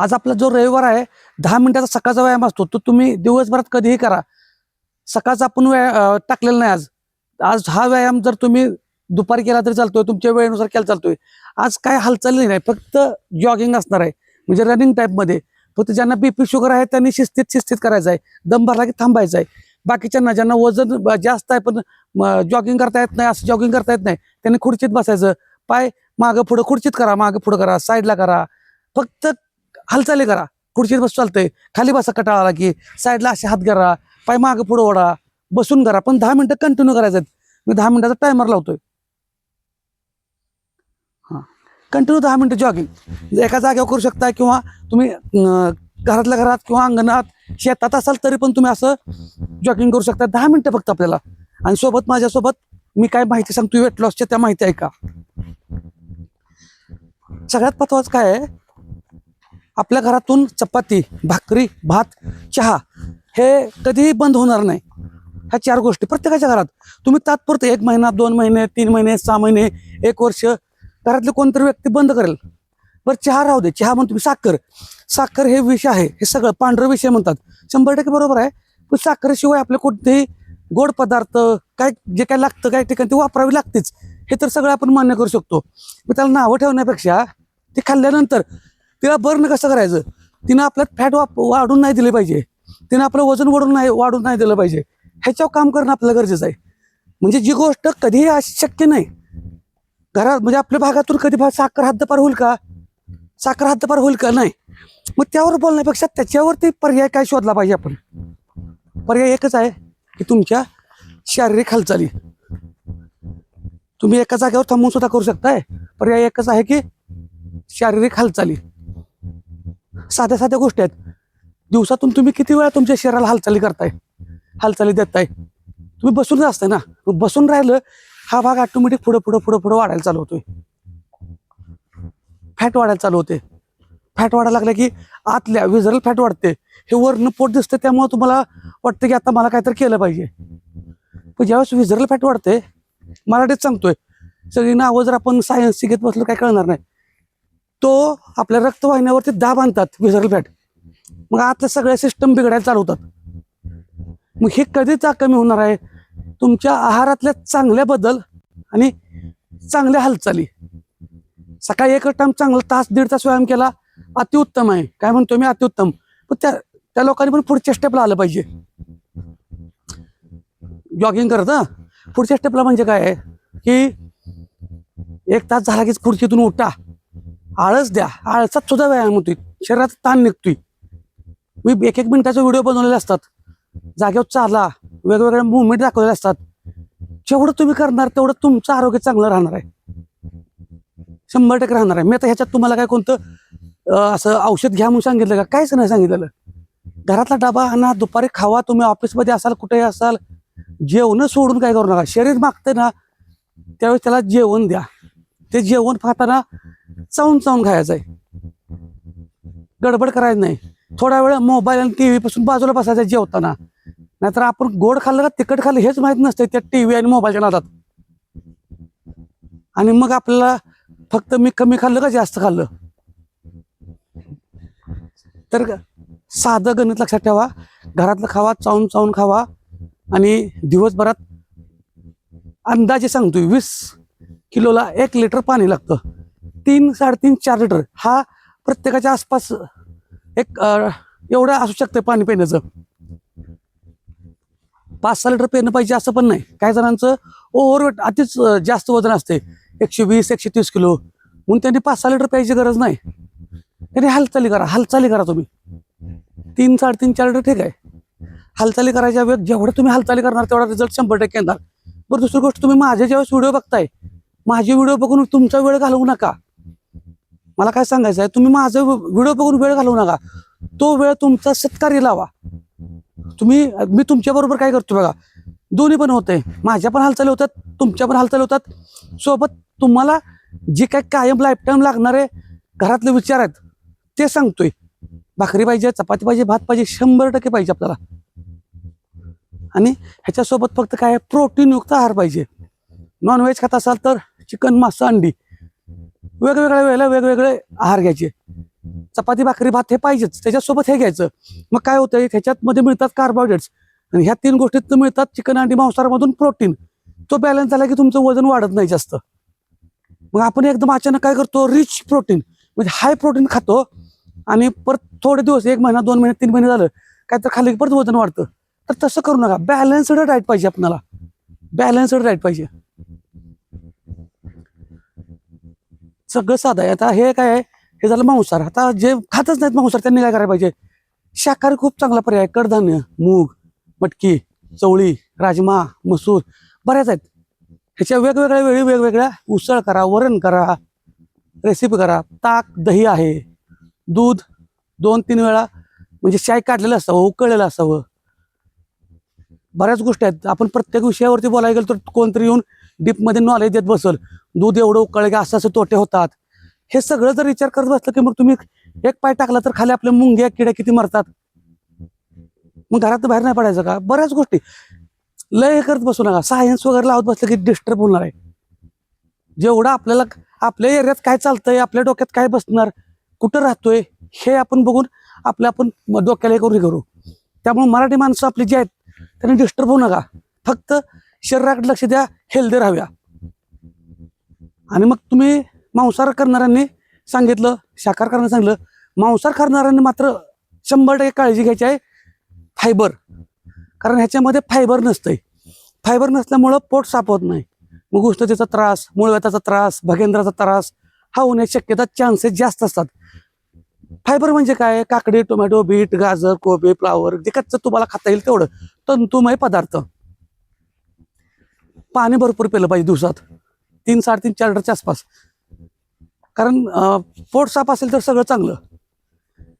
आज आपला जो रविवार आहे दहा मिनिटाचा सकाळचा व्यायाम असतो तो तुम्ही दिवसभरात कधीही करा. सकाळचा आपण व्याया टाकलेला नाही आज. आज हा व्यायाम जर तुम्ही दुपारी केला तरी चालतोय तुमच्या वेळेनुसार केला चालतोय. आज काय हालचाली नाही फक्त जॉगिंग असणार आहे म्हणजे रनिंग टाईपमध्ये फक्त ज्यांना बीपी शुगर आहे त्यांनी शिस्तीत शिस्तीत करायचं आहे. दम भरला की थांबायचं आहे. बाकीच्यांना ज्यांना वजन जास्त आहे पण जॉगिंग करता येत नाही असं जॉगिंग करता येत नाही त्यांनी खुर्चीत बसायचं. पाय मागं पुढं खुर्चीत करा मागं पुढं करा साईडला करा. फक्त हालचाली करा. खुर्चीत बस चालतंय. खाली बसा कटाळा आला की साईडला असे हात करा पाय मागं पुढं ओढा. बसून करा. पण दहा मिनिटं कंटिन्यू करायचं मी दहा मिनिटाचा टायमर लावतोय. हां. कंटिन्यू दहा मिनिटं जॉगिंग म्हणजे एका जागेवर करू शकता किंवा तुम्ही घरातल्या घरात किंवा अंगणात शेतात असाल तरी पण तुम्ही असं जॉगिंग करू शकता. दहा मिनिटं फक्त आपल्याला. आणि सोबत माझ्यासोबत मी काय माहिती सांगतो वेट लॉसच्या त्या माहिती आहे का सगळ्यात महत्वाचं काय आहे? आपल्या घरातून चपाती भाकरी भात चहा हे कधीही बंद होणार नाही. ह्या चार गोष्टी प्रत्येकाच्या घरात. तुम्ही तात्पुरतं एक महिना दोन महिने तीन महिने सहा महिने एक वर्ष घरातले कोणतरी व्यक्ती बंद करेल. बरं चहा राहू दे. चहा म्हणतो तुम्ही साखर. साखर हे विष आहे. हे सगळं पांढरं विषय म्हणतात. शंभर टक्के बरोबर आहे. पण साखरेशिवाय आपले कोणतेही गोड पदार्थ काय जे काय लागतं काय ठिकाणी ते वापरावी लागतेच. हे तर सगळं आपण मान्य करू शकतो. मग त्याला नावं ठेवण्यापेक्षा ते खाल्ल्यानंतर तिला बर्न कसं करायचं? तिनं आपल्यात फॅट वाप वाढून नाही दिले पाहिजे. तिनं आपलं वजन वाढून नाही वाढून नाही दिलं पाहिजे. ह्याच्यावर काम करणं आपल्याला गरजेचं आहे. म्हणजे जी गोष्ट कधीही अशी शक्य नाही. घरात म्हणजे आपल्या भागातून कधी भा- साखर हद्दपार होईल का? साखर हद्दपार होईल का? नाही. मग त्यावर बोलण्यापेक्षा त्याच्यावरती पर्याय काय शोधला पाहिजे आपण? पर्याय एकच आहे की तुमच्या शारीरिक हालचाली. तुम्ही एका जागेवर थांबून सुद्धा करू शकताय. पर्याय एकच आहे की शारीरिक हालचाली. साध्या साध्या गोष्टी आहेत. दिवसातून तुम्ही किती वेळा तुमच्या शरीराला हालचाली करताय? हालचाली देताय. तुम्ही बसून असताय ना? बसून राहिलं हा भाग ऑटोमॅटिक पुढे पुढे पुढे पुढे वाढायला चालू होतोय. फॅट वाढायला चालू होते. फॅट वाढायला लागलं की आतल्या विजरल फॅट वाढते. हे वरनं पोट दिसतं त्यामुळे तुम्हाला वाटतं की आता मला काहीतरी केलं पाहिजे. पण ज्यावेळेस विजरल फॅट वाढते मराठीत सांगतोय सगळी नावं जर आपण सायन्स शिकत बसलो काय कळणार नाही. तो आपल्या रक्तवाहिन्यावरती दाब आणतात विसरल फॅट मग आतल्या सगळ्या सिस्टम बिघडायला चालू होतात. मग हे कधीच कमी होणार आहे? तुमच्या आहारातल्या चांगल्या बदल आणि चांगल्या हालचाली. सकाळी एक टाइम चांगला तास दीड तास व्यायाम केला अतिउत्तम आहे. काय म्हणतो मी? अतिउत्तम. पण त्या त्या लोकांनी पण पुढच्या स्टेपला आलं पाहिजे. जॉगिंग करत पुढच्या स्टेपला म्हणजे काय आहे? की एक तास झाला की खुर्चीतून उठा. आळस द्या. आळसात सुद्धा व्यायाम होतोय. शरीरात ताण निघतोय. मी एक एक मिनिटाचे व्हिडिओ बनवलेले असतात. जागेवर चाला. वेगवेगळे मुवमेंट दाखवलेले असतात. जेवढं तुम्ही करणार तेवढं तुमचं आरोग्य चांगलं राहणार आहे. शंभर टक्के राहणार आहे. मी आता ह्याच्यात तुम्हाला काय कोणतं असं औषध घ्या म्हणून सांगितलं का? काहीच नाही सांगितलेलं. घरातला डबा आणा. दुपारी खावा. तुम्ही ऑफिसमध्ये असाल कुठेही असाल जेवण सोडून काय करू नका. शरीर मागते ना त्यावेळेस त्याला जेवण द्या. ते जेवण खाताना चावून चावून खायचं आहे गडबड करायचं नाही. थोडा वेळ मोबाईल आणि टीव्ही पासून बाजूला बसायचं जेवताना. नाहीतर आपण गोड खाल्लं का तिखट खाल्लं हेच माहीत नसतं त्या टीव्ही आणि मोबाईलच्या नादात. आणि मग आपल्याला फक्त मी कमी खाल्लं का जास्त खाल्लं? तर साधं गणित लक्षात ठेवा. घरातलं खावा चावून चावून खावा आणि दिवसभरात अंदाजे सांगतोय वीस किलोला एक लिटर पाणी लागतं. तीन साडेतीन चार लिटर हा प्रत्येकाच्या आसपास एक एवढं असू शकतं पाणी पिण्याचं. पाच सहा लिटर पेरणं पाहिजे असं पण नाही. काही जणांचं ओव्हरवेट अतिच जास्त वजन असते एकशे वीस एकशे तीस किलो. म्हणून त्यांनी पाच सहा लिटर प्यायची गरज नाही. त्यांनी हालचाली करा हालचाली करा तुम्ही. तीन साडेतीन चार लिटर ठीक आहे. हालचाली करायच्या वेळ जेवढं तुम्ही हालचाली करणार तेवढा रिझल्ट शंभर टक्के येणार. बरं दुसरी गोष्ट तुम्ही माझे ज्यावेळेस व्हिडिओ बघताय माझे व्हिडिओ बघून तुमचा वेळ घालवू नका. मला काय सांगायचं आहे तुम्ही माझा व्हिडिओ बघून वेळ घालवू नका. तो वेळ तुमचा सत्कार्य लावा. तुम्ही मी तुमच्या बरोबर काय करतो बघा दोन्ही पण होते माझ्या पण हालचाली होतात तुमच्या पण हालचाली होतात. सोबत तुम्हाला जे काय कायम लाईफ टाईम लागणारे घरातले विचार आहेत ते सांगतोय. भाकरी पाहिजे चपाती पाहिजे भात पाहिजे शंभर टक्के पाहिजे आपल्याला. आणि ह्याच्यासोबत फक्त काय प्रोटीन युक्त आहार पाहिजे. नॉनव्हेज खात असाल तर चिकन मासा अंडी. वेगवेगळ्या वेळेला वेगवेगळे आहार घ्यायचे. चपाती भाकरी भात हे पाहिजेच. त्याच्यासोबत हे घ्यायचं. मग काय होतंय ह्याच्यात मध्ये मिळतात कार्बोहायड्रेट्स आणि ह्या तीन गोष्टीत मिळतात चिकन अंडी मांसाहारामधून प्रोटीन तो बॅलन्स झाला की तुमचं वजन वाढत नाही जास्त. मग आपण एकदम अचानक काय करतो? रिच प्रोटीन म्हणजे हाय प्रोटीन खातो. आणि परत थोडे दिवस एक महिना दोन महिने तीन महिने झालं काय तर खाली की परत वजन वाढतं. तर तसं करू नका. बॅलन्सड डाएट पाहिजे आपल्याला बॅलन्सड डाएट पाहिजे. सगळं साधं आहे. आता हे काय आहे? हे झालं मांसाहार. आता जे खातच नाहीत मांसाहार त्यांनी काय करायला पाहिजे? शाकाहारी खूप चांगला पर्याय आहे. कडधान्य मूग मटकी चवळी राजमा मसूर बऱ्याच आहेत. ह्याच्या वेगवेगळ्या वेळी वेगवेगळ्या उसळ करा वरण करा रेसिपी करा. ताक दही आहे. दूध दोन तीन वेळा म्हणजे शाय काढलेलं असावं उकळलेलं असावं. बऱ्याच गोष्टी आहेत. आपण प्रत्येक विषयावरती बोलायला गेलो तर कोणतरी येऊन डीपमध्ये नॉलेज देत बसल. दूध एवढं उकळलं की असं असे तोटे होतात. हे सगळं जर विचार करत बसलं की मग तुम्ही एक पाय टाकला तर खाली आपल्या मुंग्या किड्या किती मरतात? मग घरात बाहेर नाही पडायचं का? बऱ्याच गोष्टी. लय हे करत बसू नका. सायन्स वगैरे लावत बसलं की डिस्टर्ब होणार आहे. जेवढं आपल्याला आपल्या एरियात काय चालतंय आपल्या डोक्यात काय बसणार कुठं राहतोय हे आपण बघून आपलं आपण डोक्याला हे करू हे करू. त्यामुळे मराठी माणसं आपली जी आहेत त्यांनी डिस्टर्ब होऊ नका. फक्त शरीराकडे लक्ष द्या हेल्दी राहाव्या आणि मग तुम्ही मांसाहार करणाऱ्यांनी सांगितलं शाकार करणाऱ्यांनी सांगितलं मांसाहार करणाऱ्यांनी मात्र शंभर टक्के काळजी घ्यायची आहे फायबर कारण ह्याच्यामध्ये फायबर नसतंय. फायबर नसल्यामुळं पोट साफ होत नाही. मग उष्णतेचा त्रास मूळव्याताचा त्रास भगेंद्राचा त्रास हा होण्याची शक्यता चान्सेस जास्त असतात. फायबर म्हणजे काय? काकडी टोमॅटो बीट गाजर कोबी फ्लावर जे कच्चं तुम्हाला खाता येईल तेवढं. तंतुमय पदार्थ. पाणी भरपूर पिलं पाहिजे दिवसात. तीन साडेतीन चार लिटरच्या आसपास. कारण पोट साफ असेल तर सगळं चांगलं.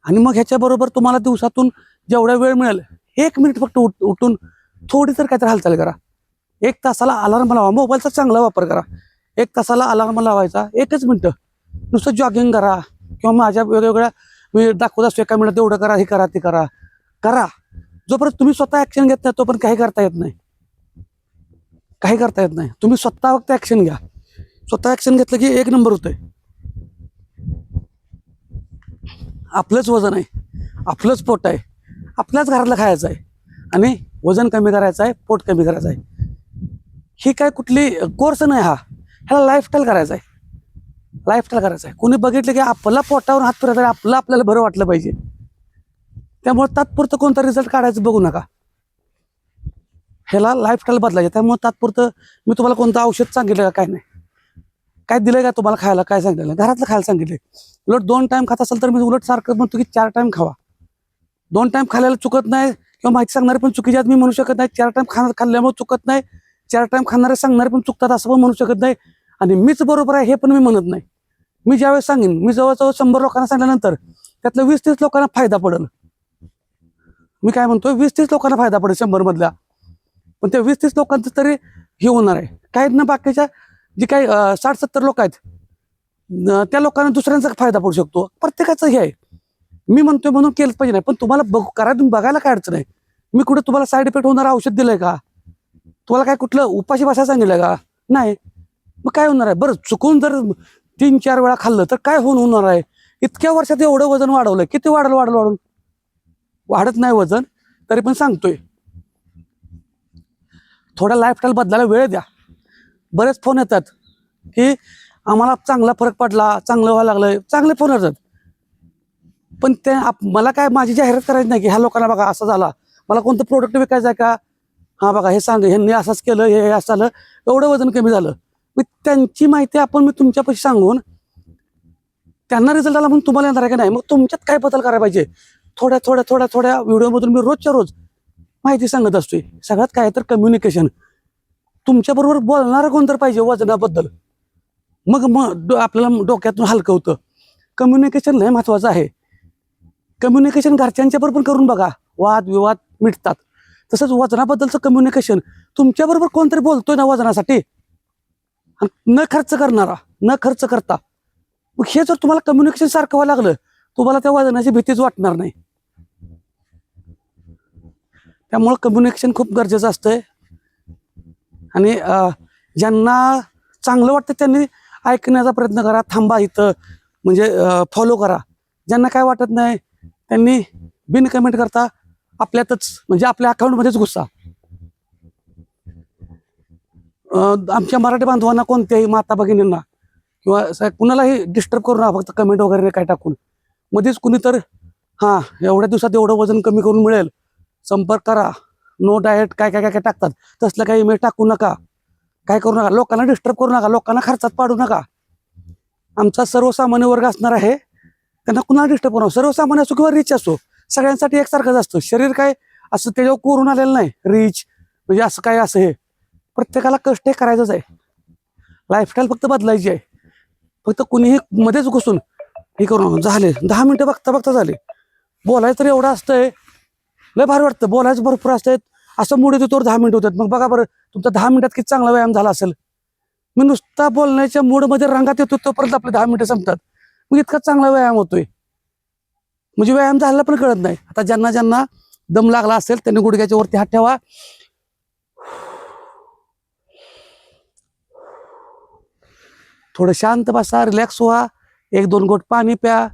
आणि मग ह्याच्याबरोबर तुम्हाला दिवसातून जेवढा वेळ मिळेल एक मिनिट फक्त उठ उठून थोडी तर काहीतरी हालचाल करा. एक तासाला अलार्म लावा. मोबाईलचा चांगला वापर करा. एक तासाला अलार्म लावायचा. एकच मिनटं. नुसतं जॉगिंग करा. किंवा माझ्या वेगवेगळ्या मी दाखवत असतो एका मिनिटात एवढं करा हे करा ते करा. करा. जोपर्यंत तुम्ही स्वतः ॲक्शन घेत नाही तोपर्यंत काही करता येत नाही. काही करता येत नाही. तुम्ही स्वतः फक्त ॲक्शन घ्या. स्वतः ॲक्शन घेतलं की एक नंबर होतोय. आपलंच वजन आहे. आपलंच पोट आहे. आपल्याच घरातलं खायचं आहे. आणि वजन कमी करायचं आहे पोट कमी करायचं आहे. ही काय कुठली कोर्स नाही हा. ह्याला लाईफस्टाईल करायचा आहे. लाईफस्टाईल करायचं आहे. कोणी बघितलं की आपला पोटावर हात फिरायचा आहे आपलं आपल्याला बरं वाटलं पाहिजे. त्यामुळे तात्पुरतं कोणता रिझल्ट काढायचं बघू नका. ह्याला लाईफस्टाईल बदलायची. त्यामुळे तात्पुरतं मी तुम्हाला कोणतं औषध सांगितलं का काय नाही. काय दिलं का तुम्हाला खायला? काय सांगितलं घरातलं खायला सांगितलंय. उलट दोन टाईम खात असेल तर मी उलट सारखं म्हणतो की चार टाईम खावा. दोन टाईम खाल्ल्याला चुकत नाही किंवा माहिती सांगणारे पण चुकीचे आहेत मी म्हणू शकत नाही. चार टाईम खाणार खाल्ल्यामुळे चुकत नाही. चार टाईम खाणारे सांगणारे पण चुकतात असं पण म्हणू शकत नाही. आणि मीच बरोबर आहे हे पण मी म्हणत नाही. मी ज्यावेळेस सांगेन मी जवळजवळ शंभर लोकांना सांगितल्यानंतर त्यातलं वीस तीस लोकांना फायदा पडेल. मी काय म्हणतो वीस तीस लोकांना फायदा पडेल शंभर मधल्या पण त्या वीस तीस लोकांचं तरी हे होणार आहे. काय ना बाकीच्या? जे काही साठ सत्तर लोक आहेत त्या लोकांना दुसऱ्यांचा फायदा पडू शकतो. प्रत्येकाचं हे आहे. मी म्हणतोय म्हणून केलंच पाहिजे नाही. पण तुम्हाला बघ करा तुम्ही बघायला काय अडचण आहे? मी कुठे तुम्हाला साईड इफेक्ट होणारं औषध दिलंय का? तुम्हाला काय कुठलं उपाशी भाषा सांगितलं का? नाही. मग काय होणार आहे? बरं चुकून जर तीन चार वेळा खाल्लं तर काय होऊन होणार आहे? इतक्या वर्षात एवढं वजन वाढवलं किती वाढलं वाढलं वाढून? वाढत नाही वजन. तरी पण सांगतोय. थोडा लाईफस्टाईल बदलायला वेळ द्या. बरेच फोन येतात की आम्हाला चांगला फरक पडला चांगलं व्हायला लागलं चांगले फोन येतात. पण ते आप- मला काय माझी जाहिरात करायची नाही की ह्या लोकांना बघा असं झाला. मला कोणतं प्रोडक्ट विकायचं आहे का? हा बघा हे सांग ह्यांनी असंच केलं हे हे असं झालं. एवढं वजन कमी झालं. मी त्यांची माहिती आपण मी तुमच्यापाशी सांगून त्यांना रिझल्ट आला म्हणून तुम्हाला येणार आहे का नाही? मग तुमच्यात काय बदल करायला पाहिजे? थोड्या थोड्या थोड्या थोड्या व्हिडिओमधून मी रोजच्या रोज माहिती सांगत असतोय. सगळ्यात काय तर कम्युनिकेशन तुमच्याबरोबर बोलणारं कोण तर पाहिजे वजनाबद्दल. मग मग डो- आपल्याला डोक्यातून हलकं होतं. कम्युनिकेशन लय महत्वाचं आहे. कम्युनिकेशन घरच्यांच्या बरोबर करून बघा. वाद विवाद मिटतात. तसंच वजनाबद्दलचं कम्युनिकेशन तुमच्याबरोबर कोणतरी बोलतोय ना वजनासाठी. न खर्च करणारा न खर्च करता. मग हे जर तुम्हाला कम्युनिकेशन सारखं व्हायला लागलं तुम्हाला त्या वजनाची भीतीच वाटणार नाही. त्यामुळं कम्युनिकेशन खूप गरजेचं असतंय. आणि ज्यांना चांगलं वाटतं त्यांनी ऐकण्याचा प्रयत्न करा थांबा इथं. म्हणजे फॉलो करा. ज्यांना काय वाटत नाही त्यांनी बिन कमेंट करता आपल्यातच म्हणजे आपल्या अकाउंटमध्येच घुसा. आमच्या मराठी बांधवांना कोणत्याही माता भगिनींना किंवा कुणालाही डिस्टर्ब करू नका फक्त कमेंट वगैरे काय टाकून. मध्येच कुणी तर हां एवढ्या दिवसात एवढं वजन कमी करून मिळेल. संपर्क करा. नो डाएट काय काय काय काय टाकतात. तसलं काही इमेज टाकू नका. काय करू नका. लोकांना डिस्टर्ब करू नका. लोकांना खर्चात पाडू नका. आमचा सर्वसामान्य वर्ग असणार आहे. त्यांना कुणाला डिस्टर्ब करू सर्वसामान्य असो किंवा रिच असो सगळ्यांसाठी एकसारखंच असतं. शरीर काय असं त्याच्यावर कोरून आलेलं नाही. रिच म्हणजे असं काय असं हे. प्रत्येकाला कष्ट हे करायचंच आहे. लाईफस्टाईल फक्त बदलायची आहे. फक्त कुणीही मध्येच घुसून हे करू नका. झाले. दहा मिनिटं बघता बघता झाले. बोलायचं तर एवढं असतंय. लय भारी वाटतं. बोलायचं भरपूर असतंय. असं मूड येतो दहा मिनिट होतात. मग बघा बरं तुमचा दहा मिनिटात किती चांगला व्यायाम झाला असेल. मी नुसता बोलण्याच्या मूडमध्ये रंगात येतो तोपर्यंत आपले दहा मिनिटं संपतात. मग इतका चांगला व्यायाम होतोय. म्हणजे व्यायाम झाला पण कळत नाही. आता ज्यांना ज्यांना दम लागला असेल त्यांनी गुडघ्याच्या वरती हात ठेवा. थोडं शांत बसा रिलॅक्स व्हा. एक दोन गोट पाणी प्या.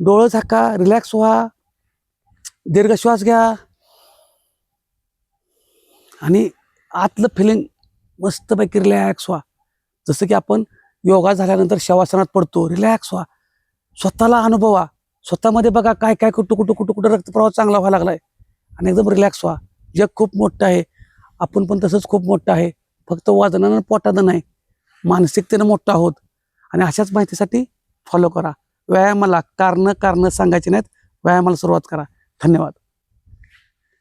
डोळं झाका रिलॅक्स व्हा. दीर्घ श्वास घ्या. आणि आतलं फिलिंग मस्तपैकी रिलॅक्स व्हा. जसं की आपण योगा झाल्यानंतर शवासनात पडतो रिलॅक्स व्हा. स्वतःला अनुभवा. स्वतःमध्ये बघा काय काय कुठं कुठं कुठं कुठं रक्तप्रवाह चांगला व्हायला लागलाय. आणि एकदम रिलॅक्स व्हा. जग खूप मोठं आहे. आपण पण तसंच खूप मोठं आहे. फक्त वाजनानं पोटानं नाही. मानसिकतेनं मोठं आहोत. आणि अशाच माहितीसाठी फॉलो करा. व्यायामाला कारणं कारणं सांगायची नाहीत. व्यायामाला सुरुवात करा. धन्यवाद.